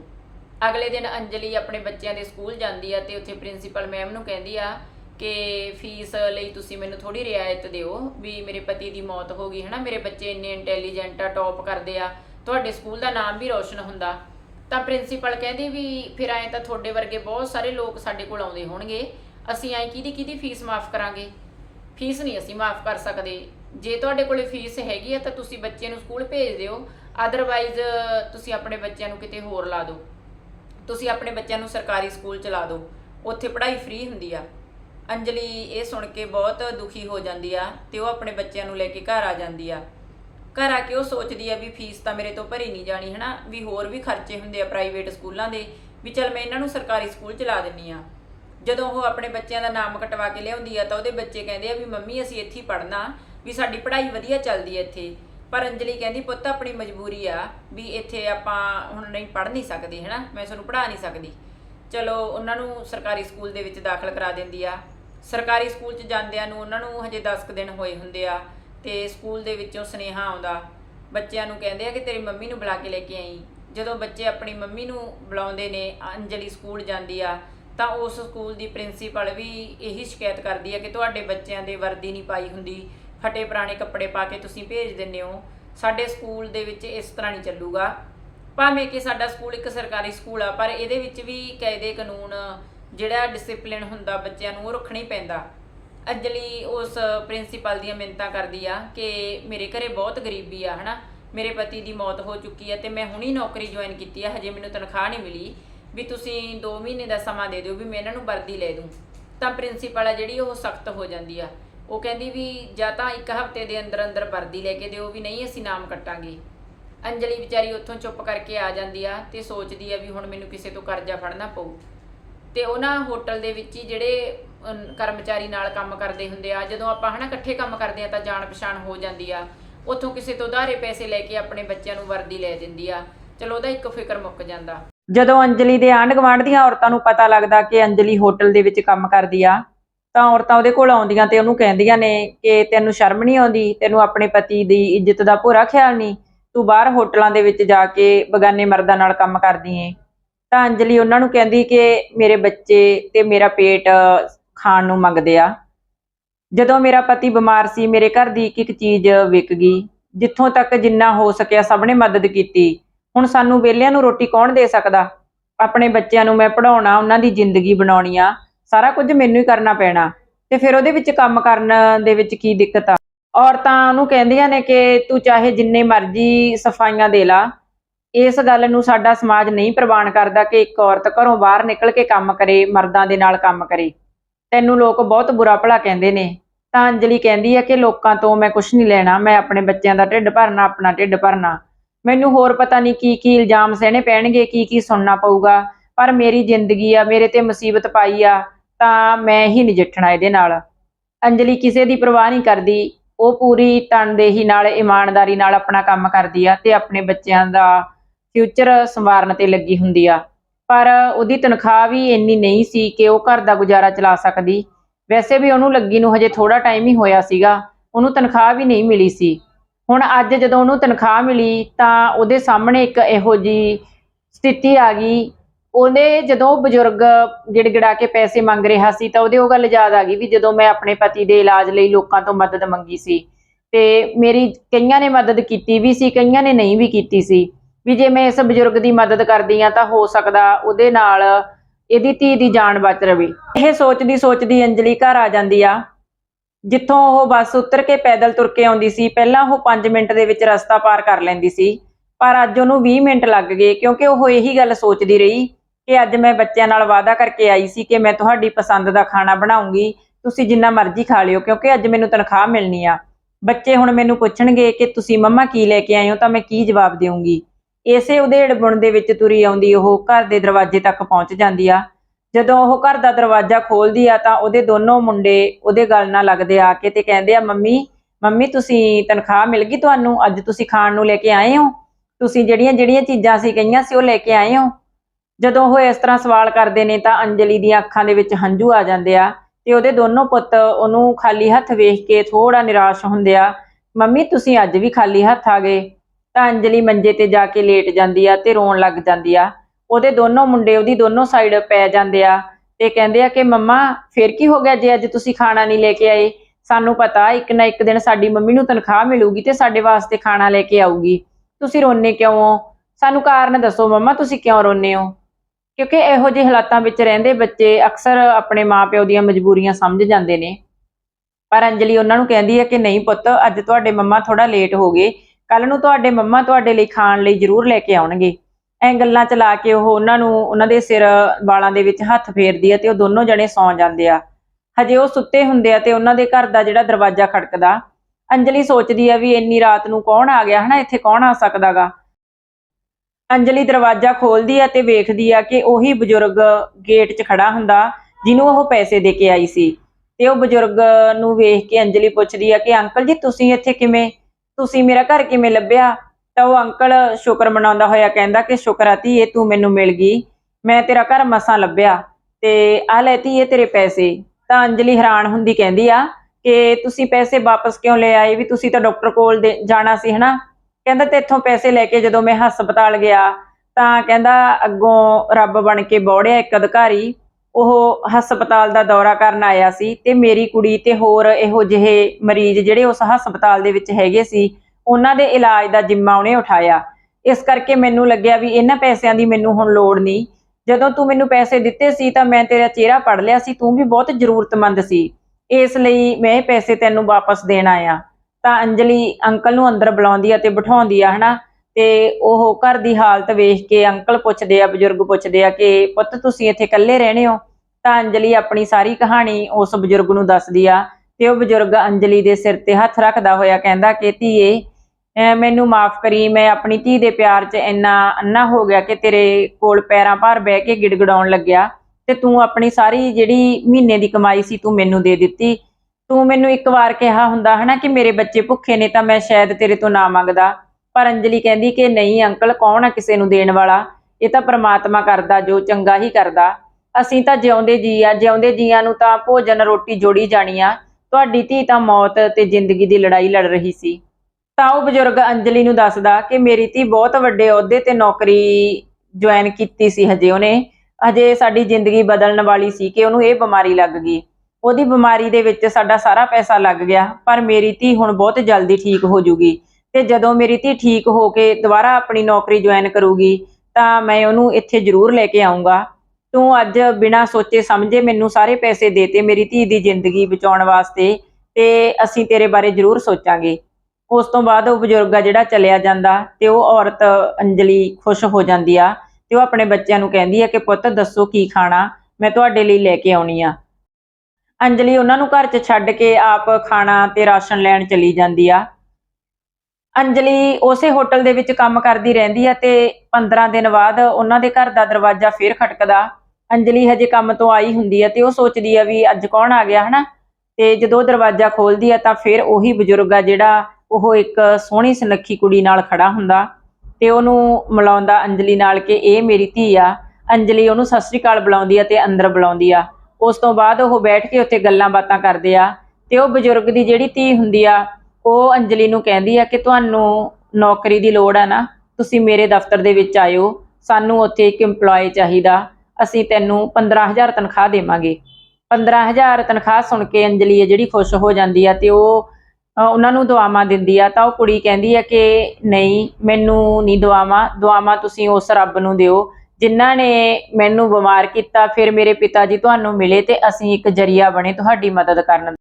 ਅਗਲੇ ਦਿਨ ਅੰਜਲੀ ਆਪਣੇ ਬੱਚਿਆਂ ਦੇ ਸਕੂਲ ਜਾਂਦੀ ਆ ਤੇ ਉੱਥੇ ਪ੍ਰਿੰਸੀਪਲ ਮੈਮ ਨੂੰ ਕਹਿੰਦੀ ਆ ਕਿ ਫੀਸ ਲਈ ਤੁਸੀਂ ਮੈਨੂੰ ਥੋੜੀ ਰਿਆਇਤ ਦਿਓ ਵੀ ਮੇਰੇ ਪਤੀ ਦੀ ਮੌਤ ਹੋ ਗਈ, ਹਨਾ? ਮੇਰੇ ਬੱਚੇ ਇੰਨੇ ਇੰਟੈਲੀਜੈਂਟ ਆ ਟੌਪ ਕਰਦੇ ਆ, ਤੁਹਾਡੇ ਸਕੂਲ ਦਾ ਨਾਮ ਵੀ ਰੋਸ਼ਨ ਹੁੰਦਾ। ਤਾਂ ਪ੍ਰਿੰਸੀਪਲ ਕਹਿੰਦੀ ਵੀ ਫਿਰ ਐਂ ਤਾਂ ਤੁਹਾਡੇ ਵਰਗੇ ਬਹੁਤ ਸਾਰੇ ਲੋਕ ਸਾਡੇ ਕੋਲ ਆਉਂਦੇ ਹੋਣਗੇ, ਅਸੀਂ ਐਂ ਕਿਹਦੀ ਕਿਹਦੀ ਫੀਸ ਮਾਫ ਕਰਾਂਗੇ? ਫੀਸ ਨਹੀਂ ਅਸੀਂ ਮਾਫ ਕਰ ਸਕਦੇ। ਜੇ ਤੁਹਾਡੇ ਕੋਲੇ ਫੀਸ ਹੈਗੀ ਆ ਤਾਂ ਤੁਸੀਂ ਬੱਚੇ ਨੂੰ ਸਕੂਲ ਭੇਜ ਦਿਓ ਅਦਰਵਾਈਜ਼ ਤੁਸੀਂ ਆਪਣੇ ਬੱਚਿਆਂ ਨੂੰ ਕਿਤੇ ਹੋਰ ਲਾ ਦਿਓ। ਤੁਸੀਂ ਆਪਣੇ ਬੱਚਿਆਂ ਨੂੰ ਸਰਕਾਰੀ ਸਕੂਲ ਚਲਾ ਲਾ ਦਿਓ, ਉੱਥੇ ਪੜ੍ਹਾਈ ਫ੍ਰੀ ਹੁੰਦੀ ਆ। ਅੰਜਲੀ ਇਹ ਸੁਣ ਕੇ ਬਹੁਤ ਦੁਖੀ ਹੋ ਜਾਂਦੀ ਆ ਤੇ ਉਹ ਆਪਣੇ ਬੱਚਿਆਂ ਨੂੰ ਲੈ ਕੇ ਘਰ ਆ ਜਾਂਦੀ ਆ। ਘਰ ਆ ਕੇ ਉਹ ਸੋਚਦੀ ਆ ਵੀ ਫੀਸ ਤਾਂ ਮੇਰੇ ਤੋਂ ਭਰੀ ਨਹੀਂ ਜਾਣੀ ਹਨਾ, ਵੀ ਹੋਰ ਵੀ ਖਰਚੇ ਹੁੰਦੇ ਆ ਪ੍ਰਾਈਵੇਟ ਸਕੂਲਾਂ ਦੇ, ਵੀ ਚਲ ਮੈਂ ਇਹਨਾਂ ਨੂੰ ਸਰਕਾਰੀ ਸਕੂਲ ਚਲਾ ਲਾ ਦਿੰਨੀ ਆ। ਜਦੋਂ ਉਹ ਆਪਣੇ ਬੱਚਿਆਂ ਦਾ ਨਾਮ ਕਟਵਾ ਕੇ ਲਿਆਉਂਦੀ ਆ ਤਾਂ ਉਹਦੇ ਬੱਚੇ ਕਹਿੰਦੇ ਆ ਵੀ ਮੰਮੀ ਅਸੀਂ ਇੱਥੇ ਹੀ ਪੜ੍ਹਨਾ, ਵੀ ਸਾਡੀ ਪੜ੍ਹਾਈ ਵਧੀਆ ਚੱਲਦੀ ਹੈ ਇੱਥੇ। ਪਰ ਅੰਜਲੀ ਕਹਿੰਦੀ, ਪੁੱਤ, ਆਪਣੀ ਮਜਬੂਰੀ ਆ ਵੀ ਇੱਥੇ ਆਪਾਂ ਹੁਣ ਨਹੀਂ ਪੜ੍ਹ ਨਹੀਂ ਸਕਦੇ, ਹਨਾ? ਮੈਂ ਤੁਹਾਨੂੰ ਪੜ੍ਹਾ ਨਹੀਂ ਸਕਦੀ। ਚਲੋ, ਉਹਨਾਂ ਨੂੰ ਸਰਕਾਰੀ ਸਕੂਲ ਦੇ ਵਿੱਚ ਦਾਖਲ ਕਰਾ ਦਿੰਦੀ ਆ। ਸਰਕਾਰੀ ਸਕੂਲ 'ਚ ਜਾਂਦਿਆਂ ਨੂੰ ਉਹਨਾਂ ਨੂੰ ਹਜੇ 10 ਕੁ ਦਿਨ ਹੋਏ ਹੁੰਦੇ ਆ ਤੇ ਸਕੂਲ ਦੇ ਵਿੱਚੋਂ ਸੁਨੇਹਾ ਆਉਂਦਾ। ਬੱਚਿਆਂ ਨੂੰ ਕਹਿੰਦੇ ਆ ਕਿ, ਤੇਰੀ ਮੰਮੀ ਨੂੰ ਬੁਲਾ ਕੇ ਲੈ ਕੇ ਆਈ। ਜਦੋਂ ਬੱਚੇ ਆਪਣੀ ਮੰਮੀ ਨੂੰ ਬੁਲਾਉਂਦੇ ਨੇ, ਅੰਜਲੀ ਸਕੂਲ ਜਾਂਦੀ ਆ, ਤਾਂ ਉਸ ਸਕੂਲ ਦੀ ਪ੍ਰਿੰਸੀਪਲ ਵੀ ਇਹੀ ਸ਼ਿਕਾਇਤ ਕਰਦੀ ਆ ਕਿ ਤੁਹਾਡੇ ਬੱਚਿਆਂ ਦੇ ਵਰਦੀ ਨਹੀਂ ਪਾਈ ਹੁੰਦੀ। ਫਟੇ ਪੁਰਾਣੇ ਕੱਪੜੇ ਪਾ ਕੇ ਤੁਸੀਂ ਭੇਜ ਦਿੰਦੇ ਹੋ। ਸਾਡੇ ਸਕੂਲ ਦੇ ਵਿੱਚ ਇਸ ਤਰ੍ਹਾਂ ਨਹੀਂ ਚੱਲੂਗਾ। ਭਾਵੇਂ ਕਿ ਸਾਡਾ ਸਕੂਲ ਇੱਕ ਸਰਕਾਰੀ ਸਕੂਲ ਆ, ਪਰ ਇਹਦੇ ਵਿੱਚ ਵੀ ਕਾਇਦੇ ਕਾਨੂੰਨ ਜਿਹੜਾ ਡਿਸਪਲਿਨ ਹੁੰਦਾ ਬੱਚਿਆਂ ਨੂੰ ਉਹ ਰੱਖਣਾ ਹੀ ਪੈਂਦਾ। ਅੰਜਲੀ ਉਸ ਪ੍ਰਿੰਸੀਪਲ ਦੀਆਂ ਮਿੰਤਾਂ ਕਰਦੀ ਆ ਕਿ ਮੇਰੇ ਘਰੇ ਬਹੁਤ ਗਰੀਬੀ ਆ, ਹਨਾ? ਮੇਰੇ ਪਤੀ ਦੀ ਮੌਤ ਹੋ ਚੁੱਕੀ ਆ ਤੇ ਮੈਂ ਹੁਣੀ ਨੌਕਰੀ ਜੁਆਇਨ ਕੀਤੀ ਆ, ਹਜੇ ਮੈਨੂੰ ਤਨਖਾਹ ਨਹੀਂ ਮਿਲੀ ਵੀ ਤੁਸੀਂ 2 ਮਹੀਨੇ ਦਾ ਸਮਾਂ ਦੇ ਦਿਓ ਵੀ ਮੈਂ ਇਹਨਾਂ ਨੂੰ ਵਰਦੀ ਲੈ ਦੂੰ। ਤਾਂ ਪ੍ਰਿੰਸੀਪਲ ਆ ਜਿਹੜੀ ਉਹ ਸਖਤ ਹੋ ਜਾਂਦੀ ਆ। ਉਹ ਕਹਿੰਦੀ ਵੀ ਜਾਂ ਤਾਂ ਇੱਕ ਹਫ਼ਤੇ ਦੇ ਅੰਦਰ ਅੰਦਰ ਵਰਦੀ ਲੈ ਕੇ ਦਿਓ ਵੀ ਨਹੀਂ ਅਸੀਂ ਨਾਮ ਕੱਟਾਂਗੇ। ਅੰਜਲੀ ਵਿਚਾਰੀ ਉੱਥੋਂ ਚੁੱਪ ਕਰਕੇ ਆ ਜਾਂਦੀ ਆ ਤੇ ਸੋਚਦੀ ਆ ਵੀ ਹੁਣ ਮੈਨੂੰ ਕਿਸੇ ਤੋਂ ਕਰਜ਼ਾ ਫੜਨਾ ਪਊ। ਤੇ ਉਹਨਾਂ ਹੋਟਲ ਦੇ ਵਿੱਚ ਹੀ ਜਿਹੜੇ ਕਰਮਚਾਰੀ ਨਾਲ ਕੰਮ ਕਰਦੇ ਹੁੰਦੇ ਆ, ਜਦੋਂ ਆਪਾਂ ਹਨਾ ਇਕੱਠੇ ਕੰਮ ਕਰਦੇ ਆ ਤਾਂ ਜਾਣ ਪਛਾਣ ਹੋ ਜਾਂਦੀ ਆ। ਉੱਥੋਂ ਕਿਸੇ ਤੋਂ ਉਧਾਰੇ ਪੈਸੇ ਲੈ ਕੇ ਆਪਣੇ ਬੱਚਿਆਂ ਨੂੰ ਵਰਦੀ ਲੈ ਦਿੰਦੀ ਆ। ਚਲੋ ਉਹਦਾ ਇੱਕ ਫਿਕਰ ਮੁੱਕ ਜਾਂਦਾ। ਜਦੋਂ ਅੰਜਲੀ ਦੇ ਆਂਢ ਗੁਆਂਢ ਦੀਆਂ ਔਰਤਾਂ ਨੂੰ ਪਤਾ ਲੱਗਦਾ ਕਿ ਅੰਜਲੀ ਹੋਟਲ ਦੇ ਵਿੱਚ ਕੰਮ ਕਰਦੀ ਆ ਤਾਂ ਔਰਤਾਂ ਉਹਦੇ ਕੋਲ ਆਉਂਦੀਆਂ ਤੇ ਉਹਨੂੰ ਕਹਿੰਦੀਆਂ ਨੇ ਕਿ ਤੈਨੂੰ ਸ਼ਰਮ ਨਹੀਂ ਆਉਂਦੀ, ਤੈਨੂੰ ਆਪਣੇ ਪਤੀ ਦੀ ਇੱਜ਼ਤ ਦਾ ਪੂਰਾ ਖਿਆਲ ਨਹੀਂ, ਤੂੰ ਬਾਹਰ ਹੋਟਲਾਂ ਦੇ ਵਿੱਚ ਜਾ ਕੇ ਬਗਾਨੇ ਮਰਦਾਂ ਨਾਲ ਕੰਮ ਕਰਦੀ ਏ। ਤਾਂ ਅੰਜਲੀ ਉਹਨਾਂ ਨੂੰ ਕਹਿੰਦੀ ਕਿ ਮੇਰੇ ਬੱਚੇ ਤੇ ਮੇਰਾ ਪੇਟ ਖਾਣ ਨੂੰ ਮੰਗਦੇ ਆ। ਜਦੋਂ ਮੇਰਾ ਪਤੀ ਬਿਮਾਰ ਸੀ, ਮੇਰੇ ਘਰ ਦੀ ਇੱਕ ਇੱਕ ਚੀਜ਼ ਵਿਕ ਗਈ। ਜਿੱਥੋਂ ਤੱਕ ਜਿੰਨਾ ਹੋ ਸਕਿਆ ਸਭ ਨੇ ਮਦਦ ਕੀਤੀ। ਹੁਣ ਸਾਨੂੰ ਵਿਹਲਿਆਂ ਨੂੰ ਰੋਟੀ ਕੌਣ ਦੇ ਸਕਦਾ? ਆਪਣੇ ਬੱਚਿਆਂ ਨੂੰ ਮੈਂ ਪੜਾਉਣਾ ਉਹਨਾਂ ਦੀ ਜ਼ਿੰਦਗੀ ਬਣਾਉਣੀ ਆ। ਸਾਰਾ ਕੁਝ ਮੈਨੂੰ ਹੀ ਕਰਨਾ ਪੈਣਾ। ਤੇ ਫਿਰ ਉਹਦੇ ਵਿੱਚ ਕੰਮ ਕਰਨ ਦੇ ਵਿੱਚ ਕੀ ਦਿੱਕਤ ਆ? ਔਰਤਾਂ ਉਹਨੂੰ ਕਹਿੰਦੀਆਂ ਨੇ ਕਿ ਤੂੰ ਚਾਹੇ ਜਿੰਨੇ ਮਰਜ਼ੀ ਸਫਾਈਆਂ ਦੇ ਲਾ। ਇਸ ਗੱਲ ਨੂੰ ਸਾਡਾ ਸਮਾਜ ਨਹੀਂ ਪ੍ਰਵਾਨ ਕਰਦਾ ਕਿ ਇੱਕ ਔਰਤ ਘਰੋਂ ਬਾਹਰ ਨਿਕਲ ਕੇ ਕੰਮ ਕਰੇ, ਮਰਦਾਂ ਦੇ ਨਾਲ ਕੰਮ ਕਰੇ। ਤੈਨੂੰ ਲੋਕ ਬਹੁਤ ਬੁਰਾ ਭਲਾ ਕਹਿੰਦੇ ਨੇ। ਤਾਂ ਅੰਜਲੀ ਕਹਿੰਦੀ ਹੈ ਕਿ ਲੋਕਾਂ ਤੋਂ ਮੈਂ ਕੁਝ ਨਹੀਂ ਲੈਣਾ, ਮੈਂ ਆਪਣੇ ਬੱਚਿਆਂ ਦਾ ਢਿੱਡ ਭਰਨਾ, ਆਪਣਾ ਢਿੱਡ ਭਰਨਾ। ਮੈਨੂੰ ਹੋਰ ਪਤਾ ਨਹੀਂ ਕੀ ਕੀ ਇਲਜ਼ਾਮ ਸਹਿਣੇ ਪੈਣਗੇ, ਕੀ ਕੀ ਸੁਣਨਾ ਪਊਗਾ। ਪਰ ਮੇਰੀ ਜ਼ਿੰਦਗੀ ਆ, ਮੇਰੇ ਤੇ ਮੁਸੀਬਤ ਪਾਈ ਆ। ਤਾਂ ਮੈਂ ਹੀ ਨਜਿੱਠਣਾ ਇਹਦੇ ਨਾਲ। ਅੰਜਲੀ ਕਿਸੇ ਦੀ ਪਰਵਾਹ ਨਹੀਂ ਕਰਦੀ। ਉਹ ਪੂਰੀ ਤਨਦੇਹੀ ਨਾਲ, ਇਮਾਨਦਾਰੀ ਨਾਲ ਆਪਣਾ ਕੰਮ ਕਰਦੀ ਆ ਤੇ ਆਪਣੇ ਬੱਚਿਆਂ ਦਾ ਫਿਊਚਰ ਸੰਵਾਰਨ ਤੇ ਲੱਗੀ ਹੁੰਦੀ ਆ। ਪਰ ਉਹਦੀ ਤਨਖਾਹ ਵੀ ਇੰਨੀ ਨਹੀਂ ਸੀ ਕਿ ਉਹ ਘਰ ਦਾ ਗੁਜ਼ਾਰਾ ਚਲਾ ਸਕਦੀ। ਵੈਸੇ ਵੀ ਉਹਨੂੰ ਲੱਗੀ ਨੂੰ ਹਜੇ ਥੋੜਾ ਟਾਈਮ ਹੀ ਹੋਇਆ ਸੀਗਾ। ਉਹਨੂੰ ਤਨਖਾਹ ਵੀ ਨਹੀਂ ਮਿਲੀ ਸੀ। ਹੁਣ ਅੱਜ ਜਦੋਂ ਉਹਨੂੰ ਤਨਖਾਹ ਮਿਲੀ ਤਾਂ ਉਹਦੇ ਸਾਹਮਣੇ ਇੱਕ ਇਹੋ ਜੀ ਸਥਿਤੀ ਆ ਗਈ ਉਹਨੇ ਜਦੋਂ ਬਜ਼ੁਰਗ ਗਿੜਗਿੜਾ ਕੇ ਪੈਸੇ ਮੰਗ ਰਿਹਾ ਸੀ ਤਾਂ ਉਹਦੇ ਉਹ ਗੱਲ ਯਾਦ ਆ ਗਈ ਵੀ ਜਦੋਂ ਮੈਂ ਆਪਣੇ ਪਤੀ ਦੇ ਇਲਾਜ ਲਈ ਲੋਕਾਂ ਤੋਂ ਮਦਦ ਮੰਗੀ ਸੀ ਤੇ ਮੇਰੀ ਕਈਆਂ ਨੇ ਮਦਦ ਕੀਤੀ ਵੀ ਸੀ, ਕਈਆਂ ਨੇ ਨਹੀਂ ਵੀ ਕੀਤੀ ਸੀ। ਵੀ ਜੇ ਮੈਂ ਇਸ ਬਜ਼ੁਰਗ ਦੀ ਮਦਦ ਕਰਦੀ ਆ ਤਾਂ ਹੋ ਸਕਦਾ ਉਹਦੇ ਨਾਲ ਇਹਦੀ ਧੀ ਦੀ ਜਾਨ ਬਚ ਰਵੇ। ਇਹ ਸੋਚਦੀ ਸੋਚਦੀ ਅੰਜਲੀ ਘਰ ਆ ਜਾਂਦੀ ਆ। ਜਿੱਥੋਂ ਉਹ ਬੱਸ ਉਤਰ ਕੇ ਪੈਦਲ ਤੁਰ ਕੇ ਆਉਂਦੀ ਸੀ, ਪਹਿਲਾਂ ਉਹ 5 ਮਿੰਟ ਦੇ ਵਿੱਚ ਰਸਤਾ ਪਾਰ ਕਰ ਲੈਂਦੀ ਸੀ, ਪਰ ਅੱਜ ਉਹਨੂੰ 20 ਮਿੰਟ ਲੱਗ ਗਏ ਕਿਉਂਕਿ ਉਹ ਇਹੀ ਗੱਲ ਸੋਚਦੀ ਰਹੀ ਕਿ ਅੱਜ ਮੈਂ ਬੱਚਿਆਂ ਨਾਲ ਵਾਅਦਾ ਕਰਕੇ ਆਈ ਸੀ ਕਿ ਮੈਂ ਤੁਹਾਡੀ ਪਸੰਦ ਦਾ ਖਾਣਾ ਬਣਾਉਂਗੀ। ਤੁਸੀਂ ਜਿੰਨਾ ਮਰਜ਼ੀ ਖਾ ਲਿਓ, ਕਿਉਂਕਿ ਅੱਜ ਮੈਨੂੰ ਤਨਖਾਹ ਮਿਲਣੀ ਆ। ਬੱਚੇ ਹੁਣ ਮੈਨੂੰ ਪੁੱਛਣਗੇ ਕਿ ਤੁਸੀਂ ਮੰਮਾ ਕੀ ਲੈ ਕੇ ਆਏ ਹੋ, ਤਾਂ ਮੈਂ ਕੀ ਜਵਾਬ ਦੇਵਾਂਗੀ ਇਸੇ ਉਧੇੜ ਬੁਣ ਦੇ ਵਿੱਚ ਤੁਰੀ ਆਉਂਦੀ ਉਹ ਘਰ ਦੇ ਦਰਵਾਜ਼ੇ ਤੱਕ ਪਹੁੰਚ ਜਾਂਦੀ ਆ। ਜਦੋਂ ਉਹ ਘਰ ਦਾ ਦਰਵਾਜ਼ਾ ਖੋਲਦੀ ਆ, ਤਾਂ ਉਹਦੇ ਦੋਨੋਂ ਮੁੰਡੇ ਉਹਦੇ ਗੱਲ ਨਾਲ ਲੱਗਦੇ ਆ ਕੇ ਤੇ ਕਹਿੰਦੇ ਆ, ਮੰਮੀ ਮੰਮੀ, ਤੁਸੀਂ ਤਨਖਾਹ ਮਿਲ ਗਈ ਤੁਹਾਨੂੰ? ਅੱਜ ਤੁਸੀਂ ਖਾਣ ਨੂੰ ਲੈ ਕੇ ਆਏ ਹੋ? ਤੁਸੀਂ ਜਿਹੜੀਆਂ ਜਿਹੜੀਆਂ ਚੀਜ਼ਾਂ ਸੀ ਕਹੀਆਂ ਸੀ ਉਹ ਲੈ ਕੇ ਆਏ ਹੋ? ਜਦੋਂ ਉਹ ਇਸ ਤਰ੍ਹਾਂ ਸਵਾਲ ਕਰਦੇ ਨੇ ਤਾਂ ਅੰਜਲੀ ਦੀਆਂ ਅੱਖਾਂ ਦੇ ਵਿੱਚ ਹੰਝੂ ਆ ਜਾਂਦੇ ਆ ਤੇ ਉਹਦੇ ਦੋਨੋਂ ਪੁੱਤ ਉਹਨੂੰ ਖਾਲੀ ਹੱਥ ਵੇਖ ਕੇ ਥੋੜਾ ਨਿਰਾਸ਼ ਹੁੰਦੇ ਆ, ਮੰਮੀ, ਤੁਸੀਂ ਅੱਜ ਵੀ ਖਾਲੀ ਹੱਥ ਆ ਗਏ? ਤਾਂ ਅੰਜਲੀ ਮੰਜੇ ਤੇ ਜਾ ਕੇ ਲੇਟ ਜਾਂਦੀ ਆ ਤੇ ਰੋਣ ਲੱਗ ਜਾਂਦੀ ਆ। ਉਹਦੇ ਦੋਨੋਂ ਮੁੰਡੇ ਉਹਦੀ ਦੋਨੋਂ ਸਾਈਡ ਪੈ ਜਾਂਦੇ ਆ ਤੇ ਕਹਿੰਦੇ ਆ ਕਿ, ਮੰਮਾ, ਫੇਰ ਕੀ ਹੋ ਗਿਆ ਜੇ ਅੱਜ ਤੁਸੀਂ ਖਾਣਾ ਨਹੀਂ ਲੈ ਕੇ ਆਏ? ਸਾਨੂੰ ਪਤਾ ਇੱਕ ਨਾ ਇੱਕ ਦਿਨ ਸਾਡੀ ਮੰਮੀ ਨੂੰ ਤਨਖਾਹ ਮਿਲੂਗੀ ਤੇ ਸਾਡੇ ਵਾਸਤੇ ਖਾਣਾ ਲੈ ਕੇ ਆਊਗੀ। ਤੁਸੀਂ ਰੋਨੇ ਕਿਉਂ ਹੋ? ਸਾਨੂੰ ਕਾਰਨ ਦੱਸੋ, ਮੰਮਾ, ਤੁਸੀਂ ਕਿਉਂ ਰੋਨੇ ਹੋ? ਕਿਉਂਕਿ ਇਹੋ ਜਿਹੇ ਹਾਲਾਤਾਂ ਵਿੱਚ ਰਹਿੰਦੇ ਬੱਚੇ ਅਕਸਰ ਆਪਣੇ ਮਾਪਿਓ ਦੀਆਂ ਮਜਬੂਰੀਆਂ ਸਮਝ ਜਾਂਦੇ ਨੇ। ਪਰ ਅੰਜਲੀ ਉਹਨਾਂ ਨੂੰ ਕਹਿੰਦੀ ਹੈ ਕਿ ਨਹੀਂ ਪੁੱਤ, ਅੱਜ ਤੁਹਾਡੇ ਮੰਮਾ ਥੋੜਾ ਲੇਟ ਹੋ ਗਏ। ਕੱਲ ਨੂੰ ਤੁਹਾਡੇ ਮੰਮਾ ਤੁਹਾਡੇ ਲਈ ਖਾਣ ਲਈ ਜ਼ਰੂਰ ਲੈ ਕੇ ਆਉਣਗੇ। ਐ ਗੱਲਾਂ ਚਲਾ ਕੇ ਉਹ ਉਹਨਾਂ ਨੂੰ ਉਹਨਾਂ ਦੇ ਸਿਰ ਵਾਲਾਂ ਦੇ ਵਿੱਚ ਹੱਥ ਫੇਰਦੀ ਹੈ ਤੇ ਉਹ ਦੋਨੋਂ ਜਣੇ ਸੌਂ ਜਾਂਦੇ ਆ। ਹਜੇ ਉਹ ਸੁੱਤੇ ਹੁੰਦੇ ਆ ਤੇ ਉਹਨਾਂ ਦੇ ਘਰ ਦਾ ਜਿਹੜਾ ਦਰਵਾਜ਼ਾ ਖੜਕਦਾ। ਅੰਜਲੀ ਸੋਚਦੀ ਆ ਵੀ ਇੰਨੀ ਰਾਤ ਨੂੰ ਕੌਣ ਆ ਗਿਆ, ਹਨਾ, ਇੱਥੇ ਕੌਣ ਆ ਸਕਦਾਗਾ? ਅੰਜਲੀ ਦਰਵਾਜ਼ਾ ਖੋਲਦੀ ਆ ਤੇ ਵੇਖਦੀ ਆ ਕਿ ਉਹੀ ਬਜ਼ੁਰਗ ਗੇਟ 'ਚ ਖੜਾ ਹੁੰਦਾ, ਜਿਹਨੂੰ ਉਹ ਪੈਸੇ ਦੇ ਕੇ ਆਈ ਸੀ। ਤੇ ਉਹ ਬਜ਼ੁਰਗ ਨੂੰ ਵੇਖ ਕੇ ਅੰਜਲੀ ਪੁੱਛਦੀ ਆ ਕਿ, ਅੰਕਲ ਜੀ, ਤੁਸੀਂ ਇੱਥੇ ਕਿਵੇਂ? ਤੁਸੀਂ ਮੇਰਾ ਘਰ ਕਿਵੇਂ ਲੱਭਿਆ? ਤਾਂ ਉਹ ਅੰਕਲ ਸ਼ੁਕਰ ਮਨਾਉਂਦਾ ਹੋਇਆ ਕਹਿੰਦਾ ਕਿ, ਸ਼ੁਕਰ ਆ ਧੀਏ, ਤੂੰ ਮੈਨੂੰ ਮਿਲ ਗਈ। ਮੈਂ ਤੇਰਾ ਘਰ ਮਸਾਂ ਲੱਭਿਆ ਤੇ ਆ ਲੈ ਧੀਏ ਤੇਰੇ ਪੈਸੇ। ਤਾਂ ਅੰਜਲੀ ਹੈਰਾਨ ਹੁੰਦੀ ਕਹਿੰਦੀ ਆ ਕਿ, ਤੁਸੀਂ ਪੈਸੇ ਵਾਪਸ ਕਿਉਂ ਲੈ ਆਏ? ਵੀ ਤੁਸੀਂ ਤਾਂ ਡਾਕਟਰ ਕੋਲ ਦੇ ਜਾਣਾ ਸੀ, ਹਨਾ? ਕਹਿੰਦਾ ਤੇ ਇੱਥੋਂ ਪੈਸੇ ਲੈ ਕੇ ਜਦੋਂ ਮੈਂ ਹਸਪਤਾਲ ਗਿਆ, ਤਾਂ ਕਹਿੰਦਾ ਅੱਗੋਂ ਰੱਬ ਬਣ ਕੇ ਬੌੜਿਆ ਇੱਕ ਅਧਿਕਾਰੀ। ਉਹ ਹਸਪਤਾਲ ਦਾ ਦੌਰਾ ਕਰਨ ਆਇਆ ਸੀ ਤੇ ਮੇਰੀ ਕੁੜੀ ਤੇ ਹੋਰ ਇਹੋ ਜਿਹੇ ਮਰੀਜ਼ ਜਿਹੜੇ ਉਸ ਹਸਪਤਾਲ ਦੇ ਵਿੱਚ ਹੈਗੇ ਸੀ, ਉਹਨਾਂ ਦੇ ਇਲਾਜ ਦਾ ਜਿੰਮਾ ਉਹਨੇ ਉਠਾਇਆ। ਇਸ ਕਰਕੇ ਮੈਨੂੰ ਲੱਗਿਆ ਵੀ ਇਹਨਾਂ ਪੈਸਿਆਂ ਦੀ ਮੈਨੂੰ ਹੁਣ ਲੋੜ ਨਹੀਂ। ਜਦੋਂ ਤੂੰ ਮੈਨੂੰ ਪੈਸੇ ਦਿੱਤੇ ਸੀ ਤਾਂ ਮੈਂ ਤੇਰਾ ਚਿਹਰਾ ਪੜ ਲਿਆ ਸੀ, ਤੂੰ ਵੀ ਬਹੁਤ ਜ਼ਰੂਰਤਮੰਦ ਸੀ। ਇਸ ਲਈ ਮੈਂ ਇਹ ਪੈਸੇ ਤੈਨੂੰ ਵਾਪਸ ਦੇਣ ਆਇਆ। ਤਾਂ ਅੰਜਲੀ ਅੰਕਲ ਨੂੰ ਅੰਦਰ ਬੁਲਾਉਂਦੀ ਆ ਤੇ ਬਿਠਾਉਂਦੀ ਆ, ਹਨਾ? ਤੇ ਉਹ ਘਰ ਦੀ ਹਾਲਤ ਵੇਖ ਕੇ ਅੰਕਲ ਪੁੱਛਦੇ ਆ, ਬਜ਼ੁਰਗ ਪੁੱਛਦੇ ਆ ਕਿ ਪੁੱਤ ਤੁਸੀਂ ਇੱਥੇ ਇਕੱਲੇ ਰਹਿਣੇ ਹੋ? ਤਾਂ ਅੰਜਲੀ ਆਪਣੀ ਸਾਰੀ ਕਹਾਣੀ ਉਸ ਬਜ਼ੁਰਗ ਨੂੰ ਦੱਸਦੀ ਆ ਤੇ ਉਹ ਬਜ਼ੁਰਗ ਅੰਜਲੀ ਦੇ ਸਿਰ ਤੇ ਹੱਥ ਰੱਖਦਾ ਹੋਇਆ ਕਹਿੰਦਾ ਕਿ ਧੀਏ ਮੈਨੂੰ ਮਾਫ ਕਰੀ, ਮੈਂ ਆਪਣੀ ਧੀ ਦੇ ਪਿਆਰ 'ਚ ਇੰਨਾ ਅੰਨਾ ਹੋ ਗਿਆ ਕਿ ਤੇਰੇ ਕੋਲ ਪੈਰਾਂ ਭਾਰ ਬਹਿ ਕੇ ਗਿੜਗੜਾਉਣ ਲੱਗਿਆ ਤੇ ਤੂੰ ਆਪਣੀ ਸਾਰੀ ਜਿਹੜੀ ਮਹੀਨੇ ਦੀ ਕਮਾਈ ਸੀ ਤੂੰ ਮੈਨੂੰ ਦੇ ਦਿੱਤੀ। ਤੂੰ ਮੈਨੂੰ ਇੱਕ ਵਾਰ ਕਿਹਾ ਹੁੰਦਾ ਹਨਾ ਕਿ ਮੇਰੇ ਬੱਚੇ ਭੁੱਖੇ ਨੇ ਤਾਂ ਮੈਂ ਸ਼ਾਇਦ ਤੇਰੇ ਤੋਂ ਨਾ ਮੰਗਦਾ। ਪਰ ਅੰਜਲੀ ਕਹਿੰਦੀ ਕਿ ਨਹੀਂ ਅੰਕਲ, ਕੌਣ ਆ ਕਿਸੇ ਨੂੰ ਦੇਣ ਵਾਲਾ? ਇਹ ਤਾਂ ਪ੍ਰਮਾਤਮਾ ਕਰਦਾ, ਜੋ ਚੰਗਾ ਹੀ ਕਰਦਾ। ਅਸੀਂ ਤਾਂ ਜਿਉਂਦੇ ਜੀ ਆ, ਜਿਉਂਦੇ ਜੀਆਂ ਨੂੰ ਤਾਂ ਭੋਜਨ, ਰੋਟੀ ਜੋੜੀ ਜਾਣੀ ਆ। ਤੁਹਾਡੀ ਧੀ ਤਾਂ ਮੌਤ ਤੇ ਜ਼ਿੰਦਗੀ ਦੀ ਲੜਾਈ ਲੜ ਰਹੀ ਸੀ। ਤਾਂ ਉਹ ਬਜ਼ੁਰਗ ਅੰਜਲੀ ਨੂੰ ਦੱਸਦਾ ਕਿ ਮੇਰੀ ਧੀ ਬਹੁਤ ਵੱਡੇ ਅਹੁਦੇ ਤੇ ਨੌਕਰੀ ਜੁਆਇਨ ਕੀਤੀ ਸੀ ਹਜੇ ਉਹਨੇ। ਹਜੇ ਸਾਡੀ ਜ਼ਿੰਦਗੀ ਬਦਲਣ ਵਾਲੀ ਸੀ ਕਿ ਉਹਨੂੰ ਇਹ ਬਿਮਾਰੀ ਲੱਗ ਗਈ। ਉਹਦੀ ਬਿਮਾਰੀ ਦੇ ਵਿੱਚ ਸਾਡਾ ਸਾਰਾ ਪੈਸਾ ਲੱਗ ਗਿਆ, ਪਰ ਮੇਰੀ ਧੀ ਹੁਣ ਬਹੁਤ ਜਲਦੀ ਠੀਕ ਹੋ ਜੂਗੀ ਤੇ ਜਦੋਂ ਮੇਰੀ ਧੀ ਠੀਕ ਹੋ ਕੇ ਦੁਬਾਰਾ ਆਪਣੀ ਨੌਕਰੀ ਜੁਆਇਨ ਕਰੂਗੀ, ਤਾਂ ਮੈਂ ਉਹਨੂੰ ਇੱਥੇ ਜ਼ਰੂਰ ਲੈ ਕੇ ਆਉਂਗਾ ਤੂੰ ਅੱਜ ਬਿਨਾਂ ਸੋਚੇ ਸਮਝੇ ਮੈਨੂੰ ਸਾਰੇ ਪੈਸੇ ਦੇਤੇ ਮੇਰੀ ਧੀ ਦੀ ਜ਼ਿੰਦਗੀ ਬਚਾਉਣ ਵਾਸਤੇ ਤੇ ਅਸੀਂ ਤੇਰੇ ਬਾਰੇ ਜ਼ਰੂਰ ਸੋਚਾਂਗੇ। ਉਸ ਤੋਂ ਬਾਅਦ ਉਹ ਬਜ਼ੁਰਗ ਆ ਜਿਹੜਾ ਚਲਿਆ ਜਾਂਦਾ ਤੇ ਉਹ ਔਰਤ ਅੰਜਲੀ ਖੁਸ਼ ਹੋ ਜਾਂਦੀ ਆ ਤੇ ਉਹ ਆਪਣੇ ਬੱਚਿਆਂ ਨੂੰ ਕਹਿੰਦੀ ਆ ਕਿ ਪੁੱਤ ਦੱਸੋ ਕੀ ਖਾਣਾ, ਮੈਂ ਤੁਹਾਡੇ ਲਈ ਲੈ ਕੇ ਆਉਣੀ ਆ। ਅੰਜਲੀ, ਉਹਨਾਂ ਨੂੰ ਘਰ 'ਚ ਛੱਡ ਕੇ ਆਪ ਖਾਣਾ ਤੇ ਰਾਸ਼ਨ ਲੈਣ ਚਲੀ ਜਾਂਦੀ ਆ। ਅੰਜਲੀ ਉਸੇ ਹੋਟਲ ਦੇ ਵਿੱਚ ਕੰਮ ਕਰਦੀ ਰਹਿੰਦੀ ਆ ਤੇ 15 ਦਿਨ ਬਾਅਦ ਉਹਨਾਂ ਦੇ ਘਰ ਦਾ ਦਰਵਾਜ਼ਾ ਫੇਰ ਖਟਕਦਾ। ਅੰਜਲੀ ਹਜੇ ਕੰਮ ਤੋਂ ਆਈ ਹੁੰਦੀ ਆ ਤੇ ਉਹ ਸੋਚਦੀ ਆ ਵੀ ਅੱਜ ਕੌਣ ਆ ਗਿਆ, ਹਨਾ? ਤੇ ਜਦੋਂ ਦਰਵਾਜ਼ਾ ਖੋਲਦੀ ਆ ਤਾਂ ਫਿਰ ਉਹੀ ਬਜ਼ੁਰਗ ਆ ਜਿਹੜਾ ਉਹ ਇੱਕ ਸੋਹਣੀ ਸੁਨੱਖੀ ਕੁੜੀ ਨਾਲ ਖੜਾ ਹੁੰਦਾ। ਤੇ ਉਹਨੂੰ ਮਿਲਾਉਂਦਾ ਅੰਜਲੀ ਨਾਲ ਕਿ ਇਹ ਮੇਰੀ ਧੀ ਆ। ਅੰਜਲੀ ਉਹਨੂੰ ਸਤਿ ਸ੍ਰੀ ਅਕਾਲ ਬੁਲਾਉਂਦੀ ਆ ਤੇ ਅੰਦਰ ਬੁਲਾਉਂਦੀ ਆ। ਉਸ ਤੋਂ ਬਾਅਦ ਉਹ ਬੈਠ ਕੇ ਉੱਥੇ ਗੱਲਾਂ ਬਾਤਾਂ ਕਰਦੇ ਆ ਤੇ ਉਹ ਬਜ਼ੁਰਗ ਦੀ ਜਿਹੜੀ ਧੀ ਹੁੰਦੀ ਆ, ਉਹ ਅੰਜਲੀ ਨੂੰ ਕਹਿੰਦੀ ਆ ਕਿ ਤੁਹਾਨੂੰ ਨੌਕਰੀ ਦੀ ਲੋੜ ਆ ਨਾ, ਤੁਸੀਂ ਮੇਰੇ ਦਫ਼ਤਰ ਦੇ ਵਿੱਚ ਆਇਓ, ਸਾਨੂੰ ਉੱਥੇ ਇੱਕ EMPLOYE ਚਾਹੀਦਾ, ਅਸੀਂ ਤੈਨੂੰ 15000 ਤਨਖਾਹ ਦੇਵਾਂਗੇ। 15000 ਤਨਖਾਹ ਸੁਣ ਕੇ ਅੰਜਲੀ ਹੈ ਜਿਹੜੀ ਖੁਸ਼ ਹੋ ਜਾਂਦੀ ਆ ਤੇ ਉਹ ਉਹਨਾਂ ਨੂੰ ਦੁਆਵਾਂ ਦਿੰਦੀ ਆ, ਤਾਂ ਉਹ ਕੁੜੀ ਕਹਿੰਦੀ ਆ ਕਿ ਨਹੀਂ, ਮੈਨੂੰ ਨਹੀਂ ਦੁਆਵਾਂ ਦੁਆਵਾਂ ਤੁਸੀਂ ਉਸ ਰੱਬ ਨੂੰ ਦਿਓ ਜਿਨ੍ਹਾਂ ਨੇ ਮੈਨੂੰ ਬਿਮਾਰ ਕੀਤਾ, ਫਿਰ ਮੇਰੇ ਪਿਤਾ ਜੀ ਤੁਹਾਨੂੰ ਮਿਲੇ ਤੇ ਅਸੀਂ ਇੱਕ ਜਰੀਆ ਬਣੇ ਤੁਹਾਡੀ ਮਦਦ ਕਰਨ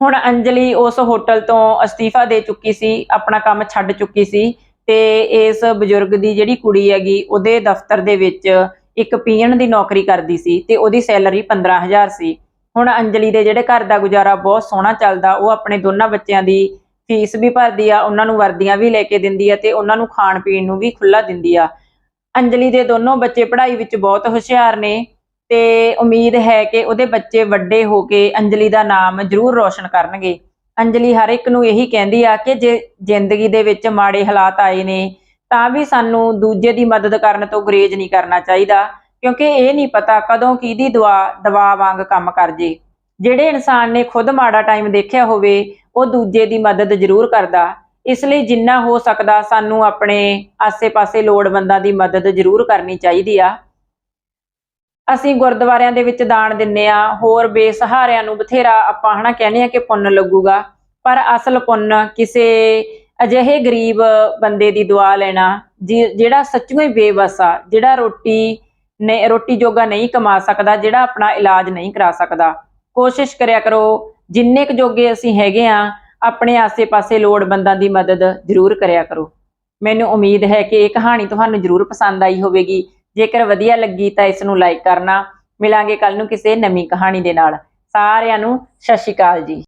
ਹੁਣ ਅੰਜਲੀ ਉਸ ਹੋਟਲ ਤੋਂ ਅਸਤੀਫਾ ਦੇ ਚੁੱਕੀ ਸੀ, ਆਪਣਾ ਕੰਮ ਛੱਡ ਚੁੱਕੀ ਸੀ ਤੇ ਇਸ ਬਜ਼ੁਰਗ ਦੀ ਜਿਹੜੀ ਕੁੜੀ ਹੈਗੀ, ਉਹਦੇ ਦਫ਼ਤਰ ਦੇ ਵਿੱਚ ਇੱਕ ਪੀਣ ਦੀ ਨੌਕਰੀ ਕਰਦੀ ਸੀ ਤੇ ਉਹਦੀ ਸੈਲਰੀ 15000 ਸੀ। ਹੁਣ ਅੰਜਲੀ ਦੇ ਜਿਹੜੇ ਘਰ ਦਾ ਗੁਜ਼ਾਰਾ ਬਹੁਤ ਸੋਹਣਾ ਚੱਲਦਾ, ਉਹ ਆਪਣੇ ਦੋਨਾਂ ਬੱਚਿਆਂ ਦੀ ਫੀਸ ਵੀ ਭਰਦੀ ਆ, ਉਹਨਾਂ ਨੂੰ ਵਰਦੀਆਂ ਵੀ ਲੈ ਕੇ ਦਿੰਦੀ ਆ ਤੇ ਉਹਨਾਂ ਨੂੰ ਖਾਣ ਪੀਣ ਨੂੰ ਵੀ ਖੁੱਲਾ ਦਿੰਦੀ ਆ। ਅੰਜਲੀ ਦੇ ਦੋਨੋਂ ਬੱਚੇ ਪੜ੍ਹਾਈ ਵਿੱਚ ਬਹੁਤ ਹੁਸ਼ਿਆਰ ਨੇ ਤੇ ਉਮੀਦ ਹੈ ਕਿ ਉਹਦੇ ਬੱਚੇ ਵੱਡੇ ਹੋ ਕੇ ਅੰਜਲੀ ਦਾ ਨਾਮ ਜ਼ਰੂਰ ਰੋਸ਼ਨ ਕਰਨਗੇ। ਅੰਜਲੀ ਹਰ ਇੱਕ ਨੂੰ ਇਹੀ ਕਹਿੰਦੀ ਆ ਕਿ ਜੇ ਜ਼ਿੰਦਗੀ ਦੇ ਵਿੱਚ ਮਾੜੇ ਹਾਲਾਤ ਆਏ ਨੇ, ਤਾਂ ਵੀ ਸਾਨੂੰ ਦੂਜੇ ਦੀ ਮਦਦ ਕਰਨ ਤੋਂ ਗੁਰੇਜ਼ ਨਹੀਂ ਕਰਨਾ ਚਾਹੀਦਾ, ਕਿਉਂਕਿ ਇਹ ਨਹੀਂ ਪਤਾ ਕਦੋਂ ਕਿਹਦੀ ਦੁਆ, ਦਵਾ ਵਾਂਗ ਕੰਮ ਕਰ ਜੇ। ਜਿਹੜੇ ਇਨਸਾਨ ਨੇ ਖੁਦ ਮਾੜਾ ਟਾਈਮ ਦੇਖਿਆ ਹੋਵੇ, ਉਹ ਦੂਜੇ ਦੀ ਮਦਦ ਜ਼ਰੂਰ ਕਰਦਾ। ਇਸ ਲਈ ਜਿੰਨਾ ਹੋ ਸਕਦਾ ਸਾਨੂੰ ਆਪਣੇ ਆਸੇ-ਪਾਸੇ ਲੋੜਵੰਦਾਂ ਦੀ ਮਦਦ ਜ਼ਰੂਰ ਕਰਨੀ ਚਾਹੀਦੀ ਆ। ਅਸੀਂ ਗੁਰਦੁਆਰਿਆਂ ਦੇ ਵਿੱਚ ਦਾਨ ਦਿੰਨੇ ਆ, ਹੋਰ ਬੇਸਹਾਰਿਆਂ ਨੂੰ ਬਥੇਰਾ ਆਪਾਂ ਹਨਾ ਕਹਿੰਦੇ ਆ ਕਿ ਪੁੰਨ ਲੱਗੂਗਾ, ਪਰ ਅਸਲ ਪੁੰਨ ਕਿਸੇ ਅਜਿਹੇ ਗਰੀਬ ਬੰਦੇ ਦੀ ਦੁਆ ਲੈਣਾ, ਜਿ- ਜਿਹੜਾ ਸੱਚੀਓ ਹੀ ਬੇਵਸ ਆ, ਜਿਹੜਾ ਰੋਟੀ ਨੇ, ਰੋਟੀ ਜੋਗਾ ਨਹੀਂ ਕਮਾ ਸਕਦਾ, ਜਿਹੜਾ ਆਪਣਾ ਇਲਾਜ ਨਹੀਂ ਕਰਾ ਸਕਦਾ। ਕੋਸ਼ਿਸ਼ ਕਰਿਆ ਕਰੋ, ਜਿੰਨੇ ਕੁ ਜੋਗੇ ਅਸੀਂ ਹੈਗੇ ਆ ਆਪਣੇ ਆਸੇ-ਪਾਸੇ ਲੋੜਵੰਦਾਂ ਦੀ ਮਦਦ ਜ਼ਰੂਰ ਕਰਿਆ ਕਰੋ। ਮੈਨੂੰ ਉਮੀਦ ਹੈ ਕਿ ਇਹ ਕਹਾਣੀ ਤੁਹਾਨੂੰ ਜ਼ਰੂਰ ਪਸੰਦ ਆਈ ਹੋਵੇਗੀ। ਜੇਕਰ ਵਧੀਆ ਲੱਗੀ ਤਾਂ ਇਸ ਨੂੰ ਲਾਈਕ ਕਰਨਾ। ਮਿਲਾਂਗੇ ਕੱਲ ਨੂੰ ਕਿਸੇ ਨਵੀਂ ਕਹਾਣੀ ਦੇ ਨਾਲ। ਸਾਰਿਆਂ ਨੂੰ ਸਤਿ ਸ਼੍ਰੀ ਅਕਾਲ ਜੀ।